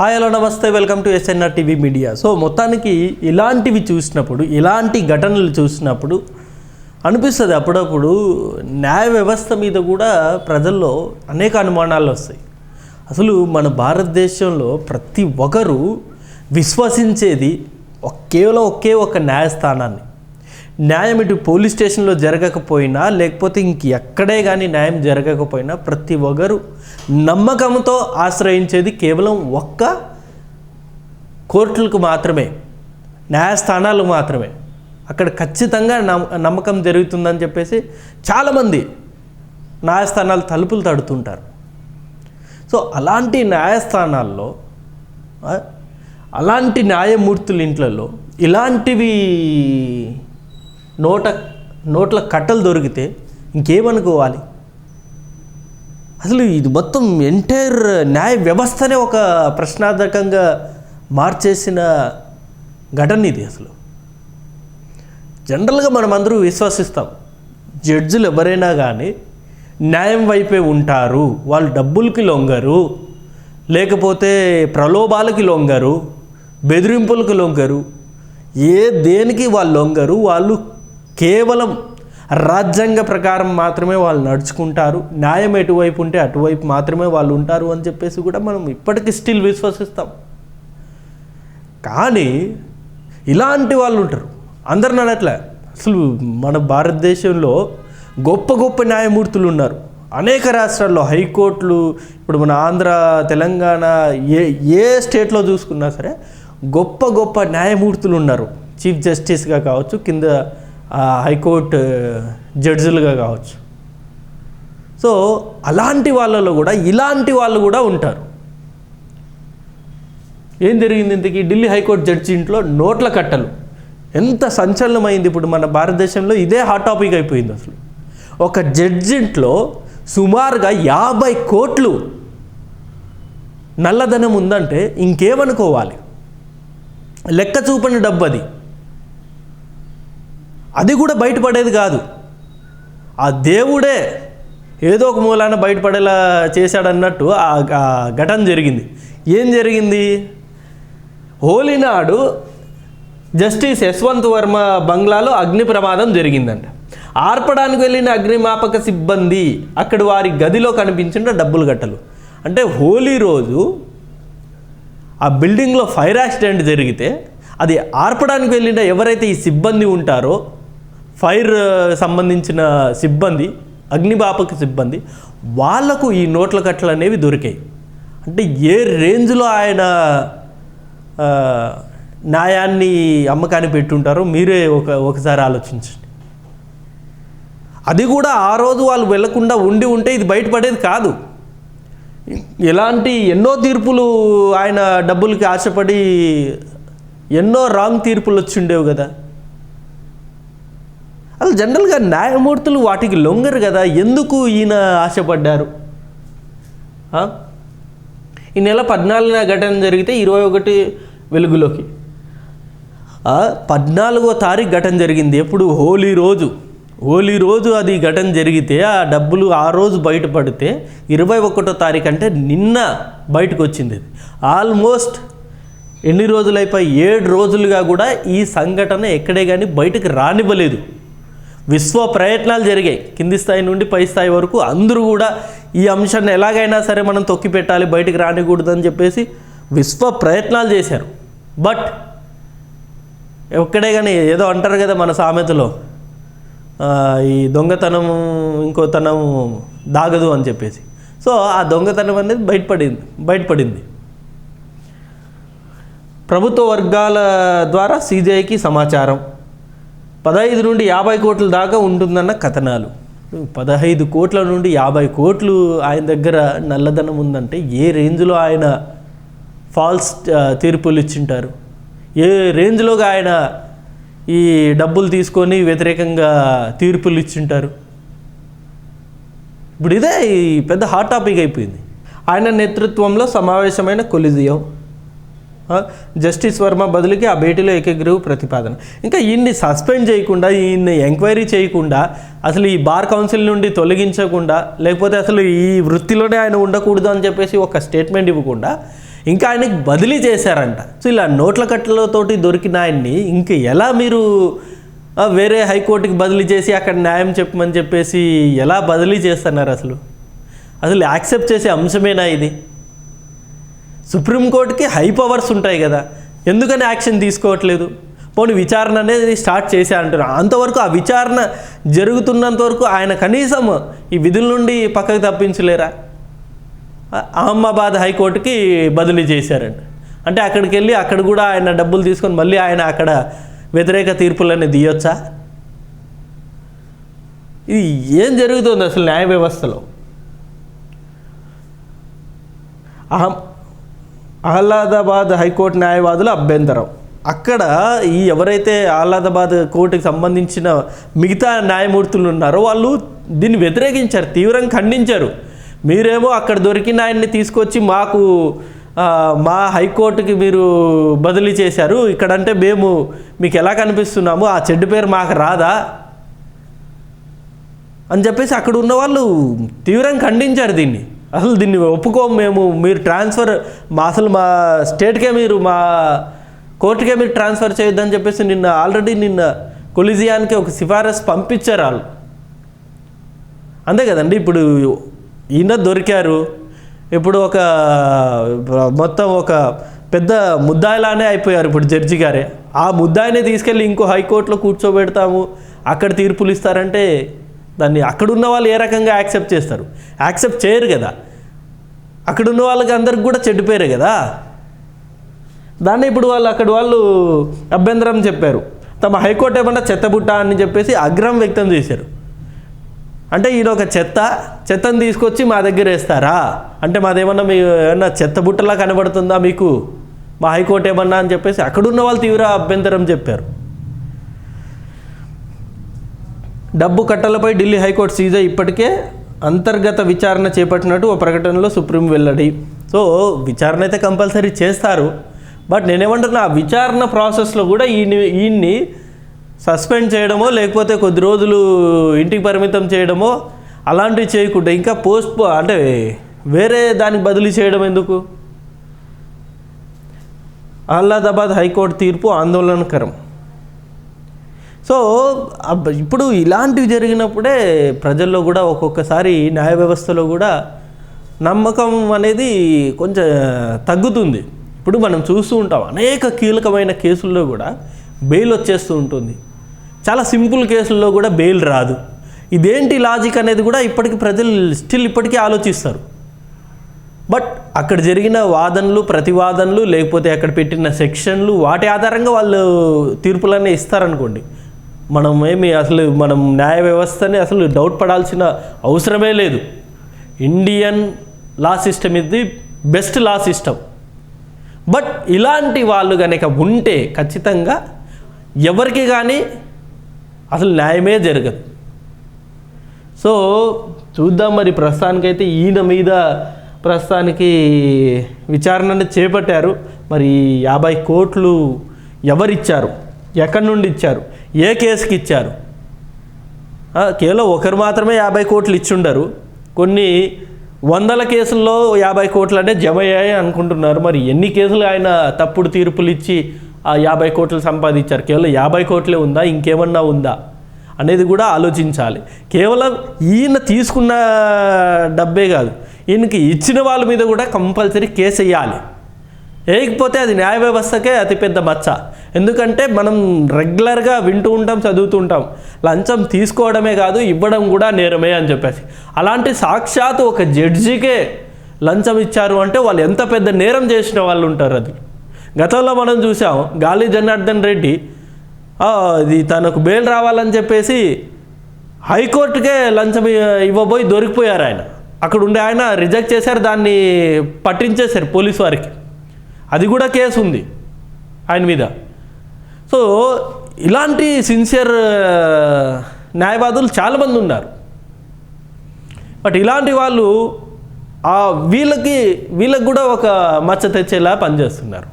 Hi hello namaste welcome to SNR TV media so మొత్తానికి ఇలాంటివి చూసినప్పుడు ఇలాంటి ఘటనలు చూసినప్పుడు అనిపిస్తుంది అప్పుడప్పుడు న్యాయ వ్యవస్థ మీద కూడా ప్రజల్లో అనేక అనుమానాలు వస్తాయి. అసలు మన భారతదేశంలో ప్రతి ఒక్కరూ విశ్వసించేది కేవలం ఒకే ఒక న్యాయస్థానాన్ని. న్యాయం ఇటు పోలీస్ స్టేషన్లో జరగకపోయినా లేకపోతే ఇంక ఎక్కడే కానీ న్యాయం జరగకపోయినా ప్రతి ఒక్కరు నమ్మకంతో ఆశ్రయించేది కేవలం ఒక్క కోర్టులకు మాత్రమే న్యాయస్థానాలు మాత్రమే. అక్కడ ఖచ్చితంగా నమ్మకం జరుగుతుందని చెప్పేసి చాలామంది న్యాయస్థానాలు తలుపులు తడుతుంటారు. సో అలాంటి న్యాయస్థానాల్లో అలాంటి న్యాయమూర్తుల ఇంట్లలో ఇలాంటివి నోట నోట్ల కట్టలు దొరికితే ఇంకేమనుకోవాలి? అసలు ఇది మొత్తం ఎంటైర్ న్యాయ వ్యవస్థనే ఒక ప్రశ్నార్థకంగా మార్చేసిన ఘటన ఇది అసలు. జనరల్గా మనం అందరూ విశ్వసిస్తాం జడ్జిలు ఎవరైనా కానీ న్యాయం వైపే ఉంటారు వాళ్ళు డబ్బులకి లొంగరు లేకపోతే ప్రలోభాలకి లొంగరు బెదిరింపులకి లొంగరు ఏ దేనికి వాళ్ళు లొంగరు వాళ్ళు కేవలం రాజ్యాంగ ప్రకారం మాత్రమే వాళ్ళు నడుచుకుంటారు. న్యాయం ఎటువైపు ఉంటే అటువైపు మాత్రమే వాళ్ళు ఉంటారు అని చెప్పేసి కూడా మనం ఇప్పటికీ స్టిల్ విశ్వసిస్తాం. కానీ ఇలాంటి వాళ్ళు ఉంటారు. అందరు అనట్లే అసలు మన భారతదేశంలో గొప్ప గొప్ప న్యాయమూర్తులు ఉన్నారు. అనేక రాష్ట్రాల్లో హైకోర్టులు ఇప్పుడు మన ఆంధ్ర తెలంగాణ ఏ ఏ స్టేట్లో చూసుకున్నా సరే గొప్ప గొప్ప న్యాయమూర్తులు ఉన్నారు. చీఫ్ జస్టిస్గా కావచ్చు కింద హైకోర్టు జడ్జిలుగా కావచ్చు. సో అలాంటి వాళ్ళలో కూడా ఇలాంటి వాళ్ళు కూడా ఉంటారు. ఏం జరిగింది ఇంతకీ? ఢిల్లీ హైకోర్టు జడ్జి ఇంట్లో నోట్ల కట్టలు. ఎంత సంచలనమైంది ఇప్పుడు మన భారతదేశంలో ఇదే హాట్ టాపిక్ అయిపోయింది అసలు. ఒక జడ్జింట్లో సుమారుగా యాభై కోట్లు నల్లధనం ఉందంటే ఇంకేమనుకోవాలి? లెక్క చూపని డబ్బు అది కూడా బయటపడేది కాదు. ఆ దేవుడే ఏదో ఒక మూలాన బయటపడేలా చేశాడన్నట్టు ఆ ఆ ఘటన జరిగింది. ఏం జరిగింది? హోలీ నాడు జస్టిస్ యశ్వంత్ వర్మ బంగ్లాలో అగ్ని ప్రమాదం జరిగిందంట. ఆర్పడానికి వెళ్ళిన అగ్నిమాపక సిబ్బంది అక్కడ వారి గదిలో కనిపించిన డబ్బులు గట్టలు అంటే హోలీ రోజు ఆ బిల్డింగ్లో ఫైర్ యాక్సిడెంట్ జరిగితే అది ఆర్పడానికి వెళ్ళిన ఎవరైతే ఈ సిబ్బంది ఉంటారో ఫైర్ సంబంధించిన సిబ్బంది అగ్నిబాపక సిబ్బంది వాళ్ళకు ఈ నోట్ల కట్టలు అనేవి దొరికాయి. అంటే ఏ రేంజ్లో ఆయన న్యాయాన్ని అమ్మకాన్ని పెట్టుంటారో మీరే ఒక ఒకసారి ఆలోచించండి. అది కూడా ఆ రోజు వాళ్ళు వెళ్ళకుండా ఉండి ఉంటే ఇది బయటపడేది కాదు. ఎలాంటి ఎన్నో తీర్పులు ఆయన డబ్బులకి ఆశపడి ఎన్నో రాంగ్ తీర్పులు వచ్చి ఉండేవి కదా. అసలు జనరల్గా న్యాయమూర్తులు వాటికి లొంగరు కదా. ఎందుకు ఈయన ఆశపడ్డారు? ఈ నెల పద్నాలుగున ఘటన జరిగితే ఇరవై ఒకటి వెలుగులోకి. పద్నాలుగో తారీఖు ఘటన జరిగింది. ఎప్పుడు? హోలీ రోజు. హోలీ రోజు అది ఘటన జరిగితే ఆ డబ్బులు ఆ రోజు బయటపడితే ఇరవై ఒకటో తారీఖు అంటే నిన్న బయటకు వచ్చింది ఆల్మోస్ట్ ఎన్ని రోజులైపోయి? ఏడు రోజులుగా కూడా ఈ సంఘటన ఎక్కడే కానీ బయటకు రానివ్వలేదు. విశ్వ ప్రయత్నాలు జరిగాయి. కింది స్థాయి నుండి పై స్థాయి వరకు అందరూ కూడా ఈ అంశాన్ని ఎలాగైనా సరే మనం తొక్కి పెట్టాలి బయటకు రానికూడదని చెప్పేసి విశ్వ ప్రయత్నాలు చేశారు. బట్ ఎక్కడే కానీ ఏదో అంటారు కదా మన సామెతలో ఈ దొంగతనం ఇంకోతనం దాగదు అని చెప్పేసి. సో ఆ దొంగతనం అనేది బయటపడింది బయటపడింది. ప్రభుత్వ వర్గాల ద్వారా సీజీఐకి సమాచారం. పదహైదు నుండి యాభై కోట్ల దాకా ఉంటుందన్న కథనాలు. పదహైదు కోట్ల నుండి యాభై కోట్లు ఆయన దగ్గర నల్లధనం ఉందంటే ఏ రేంజ్లో ఆయన ఫాల్స్ తీర్పులు ఇచ్చింటారు? ఏ రేంజ్లోగా ఆయన ఈ డబ్బులు తీసుకొని వ్యతిరేకంగా తీర్పులు ఇచ్చింటారు? ఇప్పుడు ఇదే ఈ పెద్ద హాట్ టాపిక్ అయిపోయింది. ఆయన నేతృత్వంలో సమావేశమైన కొలిజియం జస్టిస్ వర్మ బదులుకి ఆ భేటీలో ఏకగ్రీవ ప్రతిపాదన. ఇంకా ఈయన్ని సస్పెండ్ చేయకుండా ఈయన్ని ఎంక్వైరీ చేయకుండా అసలు ఈ బార్ కౌన్సిల్ నుండి తొలగించకుండా లేకపోతే అసలు ఈ వృత్తిలోనే ఆయన ఉండకూడదు అని చెప్పేసి ఒక స్టేట్మెంట్ ఇవ్వకుండా ఇంకా ఆయనకి బదిలీ చేశారంట. సో ఇలా నోట్ల కట్టలతోటి దొరికిన ఆయన్ని ఇంక ఎలా మీరు వేరే హైకోర్టుకి బదిలీ చేసి అక్కడ న్యాయం చెప్పమని చెప్పేసి ఎలా బదిలీ చేస్తున్నారు అసలు? అసలు యాక్సెప్ట్ చేసే అంశమేనా ఇది? సుప్రీంకోర్టుకి హై పవర్స్ ఉంటాయి కదా. ఎందుకని యాక్షన్ తీసుకోవట్లేదు? పోనీ విచారణ అనేది స్టార్ట్ చేసే అంటున్నారు అంతవరకు ఆ విచారణ జరుగుతున్నంత వరకు ఆయన కనీసం ఈ విధుల నుండి పక్కకు తప్పించలేరా? అహ్మాబాద్ అహ్మదాబాద్ హైకోర్టుకి బదిలీ చేశారండి అంటే అక్కడికి వెళ్ళి అక్కడ కూడా ఆయన డబ్బులు తీసుకొని మళ్ళీ ఆయన అక్కడ వ్యతిరేక తీర్పులన్నీ తీయొచ్చా? ఇది ఏం జరుగుతుంది అసలు న్యాయ వ్యవస్థలో? అహం ఆహ్లాదాబాద్ హైకోర్టు న్యాయవాదుల అభ్యంతరం. అక్కడ ఈ ఎవరైతే ఆహ్లాదాబాద్ కోర్టుకి సంబంధించిన మిగతా న్యాయమూర్తులు ఉన్నారో వాళ్ళు దీన్ని వ్యతిరేకించారు తీవ్రంగా ఖండించారు. మీరేమో అక్కడ దొరికిన ఆయన్ని తీసుకొచ్చి మాకు మా హైకోర్టుకి మీరు బదిలీ చేశారు. ఇక్కడంటే మేము మీకు ఎలా కనిపిస్తున్నాము? ఆ చెడ్డు పేరు మాకు రాదా? అని చెప్పేసి అక్కడ ఉన్న వాళ్ళు తీవ్రంగా ఖండించారు దీన్ని. అసలు దీన్ని ఒప్పుకో మేము. మీరు ట్రాన్స్ఫర్ మా అసలు మా స్టేట్కే మీరు మా కోర్టుకే మీరు ట్రాన్స్ఫర్ చేయొద్దని చెప్పేసి నిన్న ఆల్రెడీ నిన్న కొలిజియానికి ఒక సిఫారసు పంపించారు వాళ్ళు. అంతే కదండి ఇప్పుడు ఈయన దొరికారు. ఇప్పుడు ఒక మొత్తం ఒక పెద్ద ముద్దాయిలానే అయిపోయారు ఇప్పుడు జడ్జి గారే. ఆ ముద్దాయినే తీసుకెళ్ళి ఇంకో హైకోర్టులో కూర్చోబెడతాము అక్కడ తీర్పులు ఇస్తారంటే దాన్ని అక్కడున్న వాళ్ళు ఏ రకంగా యాక్సెప్ట్ చేస్తారు? యాక్సెప్ట్ చేయరు కదా. అక్కడున్న వాళ్ళకి అందరికి కూడా చెడ్డు పేరే కదా? దాన్ని ఇప్పుడు వాళ్ళు అక్కడ వాళ్ళు అభ్యంతరం చెప్పారు. తమ హైకోర్టు ఏమన్నా చెత్తబుట్ట అని చెప్పేసి అగ్రహం వ్యక్తం చేశారు. అంటే ఈయన ఒక చెత్త చెత్తను తీసుకొచ్చి మా దగ్గర వేస్తారా? అంటే మాదేమన్నా మీ ఏమన్నా చెత్త బుట్టలా కనబడుతుందా మీకు? మా హైకోర్టు ఏమన్నా అని చెప్పేసి అక్కడున్న వాళ్ళు తీవ్ర అభ్యంతరం చెప్పారు. డబ్బు కట్టలపై ఢిల్లీ హైకోర్టు సీజే ఇప్పటికే అంతర్గత విచారణ చేపట్టినట్టు ఓ ప్రకటనలో సుప్రీం వెల్లడి. సో విచారణ అయితే కంపల్సరీ చేస్తారు. బట్ నేనేమంటున్నా ఆ విచారణ ప్రాసెస్లో కూడా ఈయన్ని ఈయన్ని సస్పెండ్ చేయడమో లేకపోతే కొద్ది రోజులు ఇంటికి పరిమితం చేయడమో అలాంటివి చేయకుండా ఇంకా పోస్ట్ అంటే వేరే దానికి బదిలీ చేయడం ఎందుకు? అహ్లాదాబాద్ హైకోర్టు తీర్పు ఆందోళనకరం. సో ఇప్పుడు ఇలాంటివి జరిగినప్పుడే ప్రజల్లో కూడా ఒక్కొక్కసారి న్యాయ వ్యవస్థలో కూడా నమ్మకం అనేది కొంచెం తగ్గుతుంది. ఇప్పుడు మనం చూస్తూ ఉంటాం అనేక కీలకమైన కేసుల్లో కూడా బెయిల్ వచ్చేస్తూ ఉంటుంది. చాలా సింపుల్ కేసుల్లో కూడా బెయిల్ రాదు. ఇదేంటి లాజిక్ అనేది కూడా ఇప్పటికి ప్రజలు స్టిల్ ఇప్పటికీ ఆలోచిస్తారు. బట్ అక్కడ జరిగిన వాదనలు ప్రతివాదనలు లేకపోతే అక్కడ పెట్టిన సెక్షన్లు వాటి ఆధారంగా వాళ్ళు తీర్పులన్నీ ఇస్తారనుకోండి. మనం ఏమి అసలు మనం న్యాయ వ్యవస్థని అసలు డౌట్ పడాల్సిన అవసరమే లేదు. ఇండియన్ లా సిస్టమ్ ఇది బెస్ట్ లా సిస్టమ్ బట్ ఇలాంటి వాళ్ళు కనుక ఉంటే ఖచ్చితంగా ఎవరికి కానీ అసలు న్యాయమే జరగదు. సో చూద్దాం మరి ప్రస్తుతానికైతే ఈయన మీద ప్రస్తుతానికి విచారణను చేపట్టారు. మరి యాభై కోట్లు ఎవరిచ్చారు? ఎక్కడి నుండి ఇచ్చారు? ఏ కేసుకి ఇచ్చారు? కేవలం ఒకరు మాత్రమే యాభై కోట్లు ఇచ్చుండరు. కొన్ని వందల కేసుల్లో యాభై కోట్లు అంటే జమ అయ్యాయి అనుకుంటున్నారు. మరి ఎన్ని కేసులు ఆయన తప్పుడు తీర్పులు ఇచ్చి ఆ యాభై కోట్లు సంపాదించారు? కేవలం యాభై కోట్లే ఉందా? ఇంకేమన్నా ఉందా? అనేది కూడా ఆలోచించాలి. కేవలం ఈయన తీసుకున్న డబ్బే కాదు ఈయనకి ఇచ్చిన వాళ్ళ మీద కూడా కంపల్సరీ కేసు వేయాలి వేయకపోతే అది న్యాయ వ్యవస్థకే అతిపెద్ద మచ్చ. ఎందుకంటే మనం రెగ్యులర్గా వింటూ ఉంటాం చదువుతూ ఉంటాం. లంచం తీసుకోవడమే కాదు ఇవ్వడం కూడా నేరమే అని చెప్పేసి. అలాంటి సాక్షాత్ ఒక జడ్జికే లంచం ఇచ్చారు అంటే వాళ్ళు ఎంత పెద్ద నేరం చేసిన వాళ్ళు ఉంటారు అది. గతంలో మనం చూసాం గాలి జనార్దన్ రెడ్డి ఇది తనకు బెయిల్ రావాలని చెప్పేసి హైకోర్టుకే లంచం ఇవ్వబోయి దొరికిపోయారు ఆయన. అక్కడ ఉండే ఆయన రిజెక్ట్ చేశారు దాన్ని పట్టించేశారు పోలీసు వారికి. అది కూడా కేసు ఉంది ఆయన మీద. సో ఇలాంటి సిన్సియర్ uh, న్యాయవాదులు చాలామంది ఉన్నారు. బట్ ఇలాంటి వాళ్ళు ఆ వీళ్ళకి వీళ్ళకి కూడా ఒక మచ్చ తెచ్చేలా పనిచేస్తున్నారు.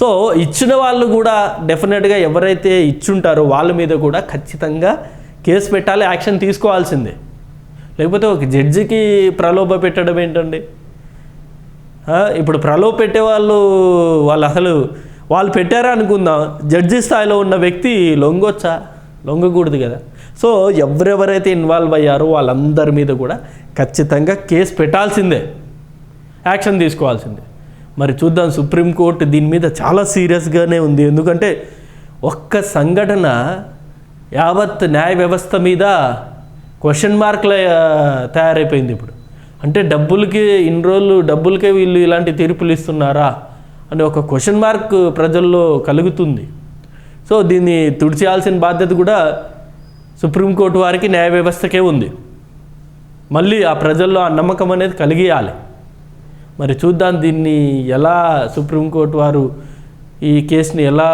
సో ఇచ్చిన వాళ్ళు కూడా డెఫినెట్గా ఎవరైతే ఇచ్చుంటారో వాళ్ళ మీద కూడా ఖచ్చితంగా కేసు పెట్టాలి యాక్షన్ తీసుకోవాల్సిందే. లేకపోతే ఒక జడ్జికి ప్రలోభ పెట్టడం ఏంటండి? ఇప్పుడు ప్రలోభ పెట్టేవాళ్ళు వాళ్ళు అసలు వాళ్ళు పెట్టారా అనుకుందాం. జడ్జి స్థాయిలో ఉన్న వ్యక్తి లొంగొచ్చా? లొంగకూడదు కదా. సో ఎవరెవరైతే ఇన్వాల్వ్ అయ్యారో వాళ్ళందరి మీద కూడా ఖచ్చితంగా కేసు పెట్టాల్సిందే. యాక్షన్ తీసుకోవాల్సిందే. మరి చూద్దాం సుప్రీంకోర్టు దీని మీద చాలా సీరియస్గానే ఉంది. ఎందుకంటే ఒక్క సంఘటన యావత్ న్యాయ వ్యవస్థ మీద క్వశ్చన్ మార్క్ల తయారైపోయింది ఇప్పుడు. అంటే డబ్బులకి ఇన్ని రోజులు డబ్బులకే వీళ్ళు ఇలాంటి తీర్పులు ఇస్తున్నారా అని ఒక క్వశ్చన్ మార్క్ ప్రజల్లో కలుగుతుంది. సో దీన్ని తుడిచేయాల్సిన బాధ్యత కూడా సుప్రీంకోర్టు వారికి న్యాయ వ్యవస్థకే ఉంది. మళ్ళీ ఆ ప్రజల్లో ఆ నమ్మకం అనేది కలిగియాలి. మరి చూద్దాం దీన్ని ఎలా సుప్రీంకోర్టు వారు ఈ కేసుని ఎలా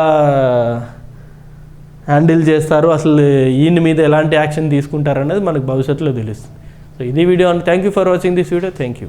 హ్యాండిల్ చేస్తారు అసలు ఈయన మీద ఎలాంటి యాక్షన్ తీసుకుంటారు అనేది మనకు భవిష్యత్తులో తెలుస్తుంది. సో ఇది video and thank you for watching this video thank you